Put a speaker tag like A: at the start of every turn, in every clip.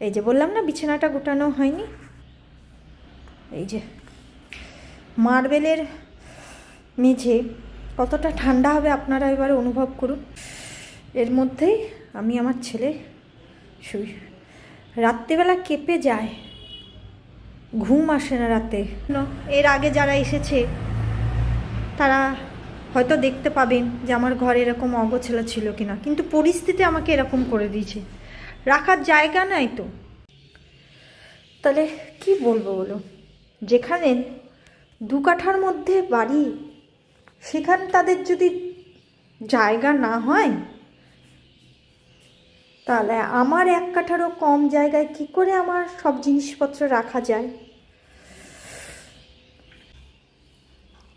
A: এই যে বললাম না, বিছানাটা গোটানো হয়নি। এই যে মার্বেলের মেঝে কতটা ঠান্ডা হবে আপনারা এবারে অনুভব করুন। এর মধ্যেই আমি আমার ছেলে শুই। রাত্রিবেলা কেঁপে যায়। ঘুম আসে না রাতে। এর আগে যারা এসেছে, তারা হয়তো দেখতে পাবেন যে আমার ঘরে এরকম অগোছালো ছিল কিনা, কিন্তু পরিস্থিতি আমাকে এরকম করে দিয়েছে। রাখার জায়গা নাই তো। তাহলে কি বলব বলো? যেখানে দু কাঠার মধ্যে বাড়ি, সেখানে তাদের যদি জায়গা না হয়, তাহলে আমার এক কাঠারও কম জায়গায় কি করে আমার সব জিনিসপত্র রাখা যায়?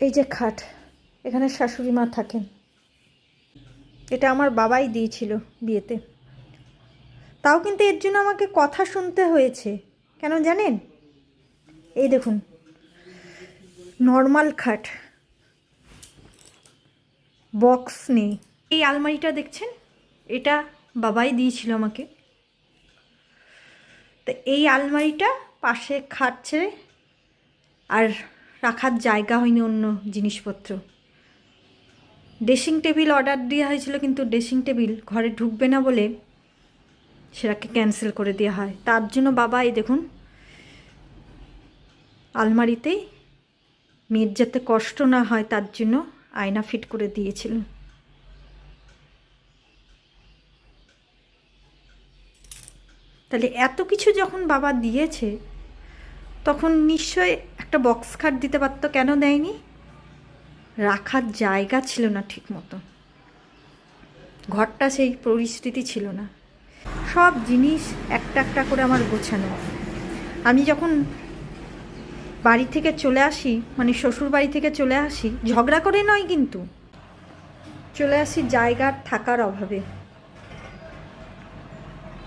A: এই যে খাট, এখানে শাশুড়ি মা থাকেন। এটা আমার বাবাই দিয়েছিল বিয়েতে। তাও কিন্তু এর জন্য আমাকে কথা শুনতে হয়েছে। কেন জানেন? এই দেখুন নর্মাল খাট। বক্স নেই। এই আলমারিটা দেখছেন? এটা বাবাই দিয়েছিল আমাকে। তো এই আলমারিটা পাশে খাট ছেড়ে আর রাখার জায়গা হয়নি অন্য জিনিসপত্র। ড্রেসিং টেবিল অর্ডার দেওয়া হয়েছিল কিন্তু ড্রেসিং টেবিল ঘরে ঢুকবে না বলে সেটাকে ক্যান্সেল করে দেওয়া হয়। তার জন্য বাবা, এই দেখুন, আলমারিতেই মেয়ের যাতে কষ্ট না হয়, তার জন্য আয়না ফিট করে দিয়েছিল। তাহলে এত কিছু যখন বাবা দিয়েছে, তখন নিশ্চয় একটা বক্স খাট দিতে পারতো, কেন দেয়নি? রাখার জায়গা ছিল না ঠিক মতো ঘরটা সেই পরিস্থিতি ছিল না। সব জিনিস একটা একটা করে আমার গোছানো। আমি যখন বাড়ি থেকে চলে আসি মানে শ্বশুর বাড়ি থেকে চলে আসি, ঝগড়া করে নয় কিন্তু, চলে আসি জায়গার থাকার অভাবে।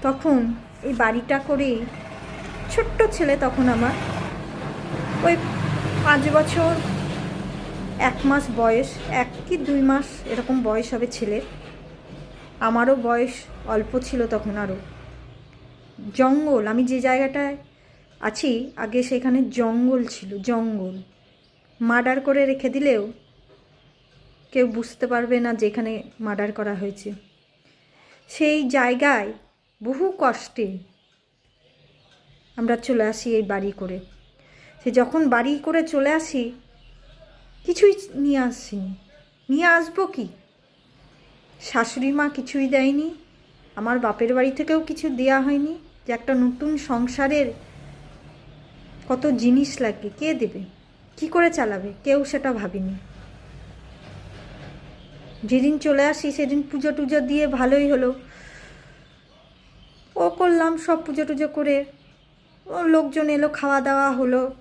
A: তখন এই বাড়িটা করেই ছোট্ট ছেলে তখন আমার, ওই পাঁচ বছর, এক মাস বয়স, এক কি দুই মাস এরকম বয়স হবে ছেলের। আমারও বয়স অল্প ছিল তখন আরও জঙ্গল, আমি যে জায়গাটায় আছি, আগে সেখানে জঙ্গল ছিল, জঙ্গল। মার্ডার করে রেখে দিলেও কেউ বুঝতে পারবে না যেখানে মার্ডার করা হয়েছে। সেই জায়গায় বহু কষ্টে আমরা চলে আসি এই বাড়ি করে। সে যখন বাড়ি করে চলে আসি, কিছুই নিয়ে আসিনি। নিয়ে আসব কি? শাশুড়ি মা কিছুই দেয়নি। আমার বাপের বাড়ি থেকেও কিছু দেয়া হয়নি যে একটা নতুন সংসারের কত জিনিস লাগে কে দেবে? কি করে চালাবে? কেউ সেটা ভাবেনি। যেদিন চলে আসি সেদিন পুজো টুজো দিয়ে ভালোই হলো। ও করলাম সব পুজো টুজো করে। ও লোকজন এলো, খাওয়া দাওয়া হলো।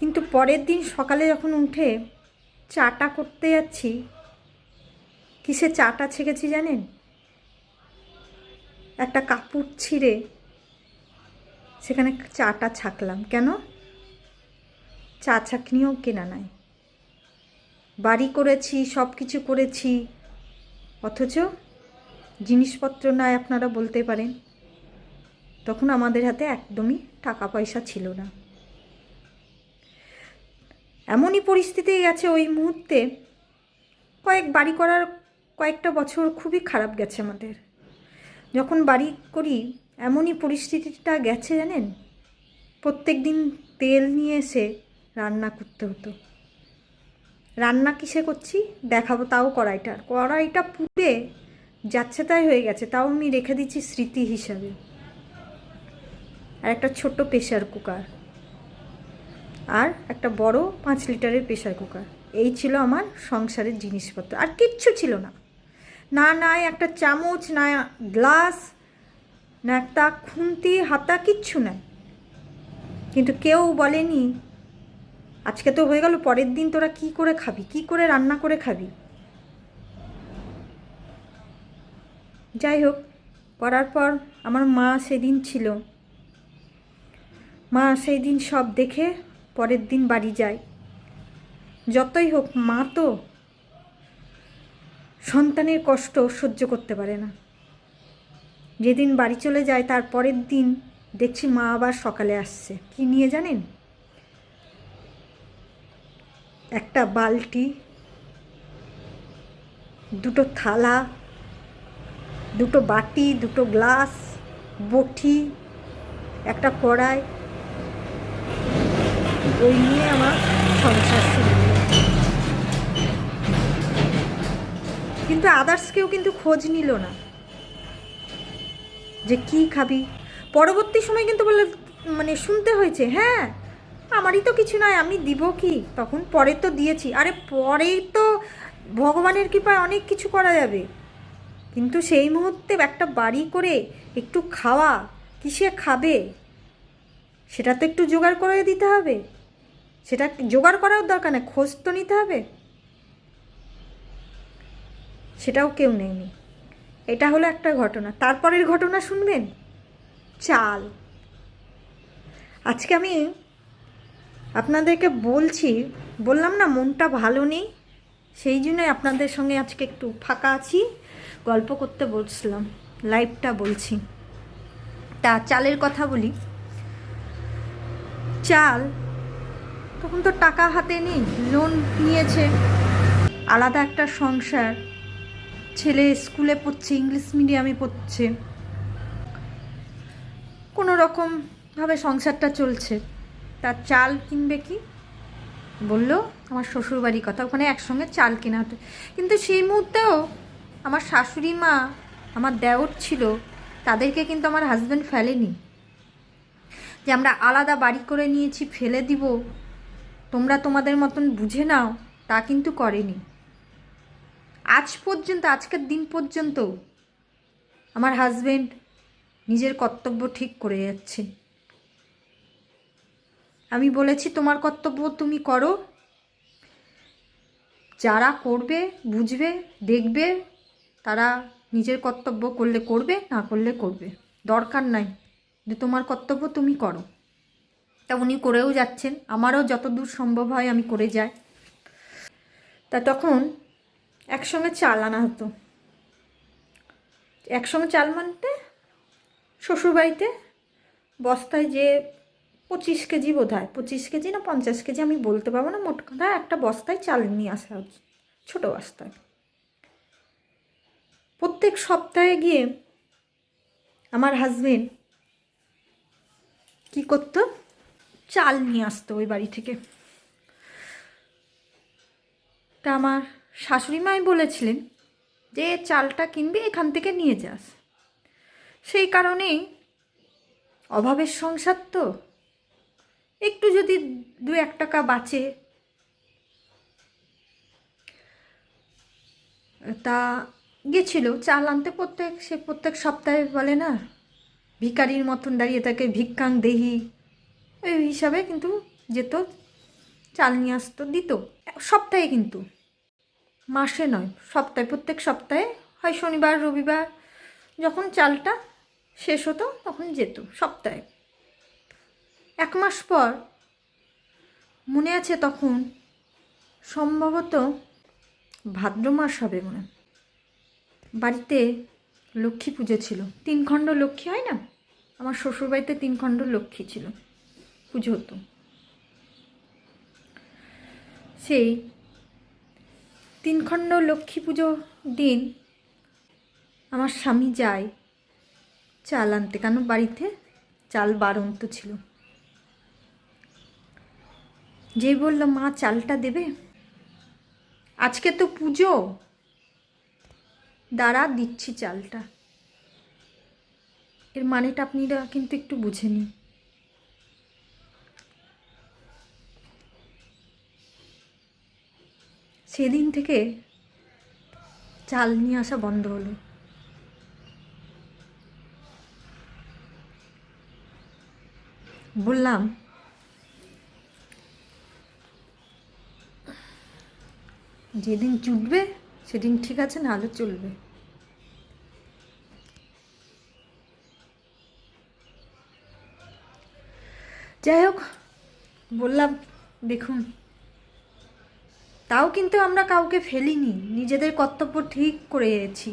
A: কিন্তু পরের দিন সকালে যখন উঠে চাটা করতে যাচ্ছি কিসে চাটা ছেঁকেছি জানেন? একটা কাপড় ছিঁড়ে সেখানে চাটা ছাকলাম। কেন? চা ছাকনিও কেনা নাই। বাড়ি করেছি সব কিছু করেছি, অথচ জিনিসপত্র নয় আপনারা বলতে পারেন। তখন আমাদের হাতে একদমই টাকা পয়সা ছিল না। এমনই পরিস্থিতি গেছে ওই মুহূর্তে। কয়েক বাড়ি করার কয়েকটা বছর খুবই খারাপ গেছে আমাদের। যখন বাড়ি করি, এমনই পরিস্থিতিটা গেছে জানেন? প্রত্যেক দিন তেল নিয়ে এসে রান্না করতে হতো। রান্না কিসে করছি? দেখাবো তাও কড়াইটা। কড়াইটা পুড়ে যাচ্ছে তাই হয়ে গেছে, তাও আমি রেখে দিচ্ছি স্মৃতি হিসাবে। আর একটা ছোট্ট প্রেশার কুকার। আর একটা বড় পাঁচ লিটারের প্রেশার কুকার। এই ছিল আমার সংসারের জিনিসপত্র। আর কিচ্ছু ছিল না। না, নাই, একটা চামচ, না, গ্লাস, না একটা খুন্তি, হাতা, কিচ্ছু নাই। কিন্তু কেউ বলেনি, আজকে তো হয়ে গেল, পরের দিন তোরা কি করে খাবি? কি করে রান্না করে খাবি? যাই হোক, করার পর আমার মা সেদিন ছিল। মা সেই দিন সব দেখে পরের দিন বাড়ি যায়। যতই হোক, মা তো সন্তানের কষ্ট সহ্য করতে পারে না। যেদিন বাড়ি চলে যায়, তার পরের দিন দেখছি মা আবার সকালে আসছে। কি নিয়ে জানেন? একটা বালতি, দুটো থালা, দুটো বাটি, দুটো গ্লাস, বটি, একটা কড়াই, ওই নিয়ে আমার সংসার শুরু। কিন্তু আদার্স কেউ কিন্তু খোঁজ নিল না। যে কি খাবি? পরবর্তী সময় কিন্তু বলে মানে শুনতে হয়েছে হ্যাঁ আমারই তো কিছু নয়, আমি দিব কি? তখন পরে তো দিয়েছি। আরে পরে তো ভগবানের কৃপায় অনেক কিছু করা যাবে। কিন্তু সেই মুহূর্তে একটা বাড়ি করে একটু খাওয়া, কিসে খাবে? সেটা তো একটু জোগাড় করে দিতে হবে। সেটা জোগাড় করার দরকার নেই খোঁজ তো নিতে হবে। সেটাও কেউ নেয়নি। এটা হলো একটা ঘটনা। তারপরের ঘটনা শুনবেন? চাল। আজকে আমি আপনাদেরকে বলছি, বললাম না মনটা ভালো নেই, সেই জন্যই আপনাদের সঙ্গে আজকে একটু ফাঁকা আছি, গল্প করতে বলছিলাম, লাইভটা বলছি। তা চালের কথা বলি। চাল, তখন তো টাকা হাতে নেই, লোন নিয়েছে, আলাদা একটা সংসার। ছেলে স্কুলে পড়ছে, ইংলিশ মিডিয়ামে পড়ছে। কোনো রকমভাবে সংসারটা চলছে। তার চাল কিনবে কি? বলল, আমার শ্বশুরবাড়ির কথা। ওখানে একসঙ্গে চাল কেনা হতো। কিন্তু সেই মুহূর্তেও আমার শাশুড়ি মা, আমার দেওর ছিল, তাদেরকে কিন্তু আমার হাজব্যান্ড ফেলেনি। যে আমরা আলাদা বাড়ি করে নিয়েছি, ফেলে দিব, তোমরা তোমাদের মতন বুঝে নাও, তা কিন্তু করেনি। আজ পর্যন্ত, আজকের দিন পর্যন্ত আমার হাজবেন্ড নিজের কর্তব্য ঠিক করে যাচ্ছে। আমি বলেছি, তোমার কর্তব্য তুমি করো। যারা করবে, বুঝবে, দেখবে, তারা নিজের কর্তব্য করলে করবে, না করলে করবে। দরকার নাই যে তোমার কর্তব্য তুমি করো। তা উনি করেও যাচ্ছেন। আমারও যতদূর সম্ভব হয় আমি করে যাই। তা তখন একসঙ্গে চাল আনা হতো। একসঙ্গে চাল মানতে শ্বশুরবাড়িতে বস্তায় যে পঁচিশ কেজি বোধ হয় পঁচিশ কেজি না পঞ্চাশ কেজি আমি বলতে পারব না, মোট কথা একটা বস্তায় চাল নিয়ে আসা হচ্ছে, ছোটো বস্তায়। প্রত্যেক সপ্তাহে গিয়ে আমার হাজবেন্ড কি করতো? চাল নিয়ে আসতো ওই বাড়ি থেকে। তা আমার শাশুড়ি মাই বলেছিলেন যে, চালটা কিনবি, এখান থেকে নিয়ে যাস। সেই কারণেই অভাবের সংসার তো। একটু যদি দু এক টাকা বাঁচে, তা গেছিল। চাল আনতে প্রত্যেক, সে প্রত্যেক সপ্তাহে বলে না ভিকারির মতন দাঁড়িয়ে থাকে, ভিক্ষাং দেহি। ওই হিসাবে কিন্তু যেত, চাল নিয়ে আসতো, দিত। সপ্তাহে কিন্তু। মাসে নয়, সপ্তাহে, প্রত্যেক সপ্তাহে হয় শনিবার, রবিবার, যখন চালটা শেষ হতো তখন যেত, সপ্তাহে। এক মাস পর মনে আছে তখন সম্ভবত ভাদ্র মাস হবে মনে। বাড়িতে লক্ষ্মী পুজো ছিল, তিন খণ্ড লক্ষ্মী হয় না? আমার শ্বশুরবাড়িতে তিন খণ্ড লক্ষ্মী ছিল, পুজো হতো। সেই তিন খণ্ড লক্ষ্মী পুজো দিন আমার স্বামী যায় চাল আনতে। কেন? বাড়িতে চাল বারন্ত ছিল। যেই বলল, মা, চালটা দেবে? আজকে তো পুজো। দাঁড়া, দিচ্ছি চালটা। এর মানেটা আপনিরা কিন্তু একটু বুঝে নিন সেদিন থেকে চাল নিয়ে আসা বন্ধ হলো। বললাম, যেদিন চুটবে, সেদিন ঠিক আছে, নাহলে চলবে। যাই হোক, বললাম, দেখুন তাও কিন্তু আমরা কাউকে ফেলিনি নিজেদের কর্তব্য ঠিক করে গেছি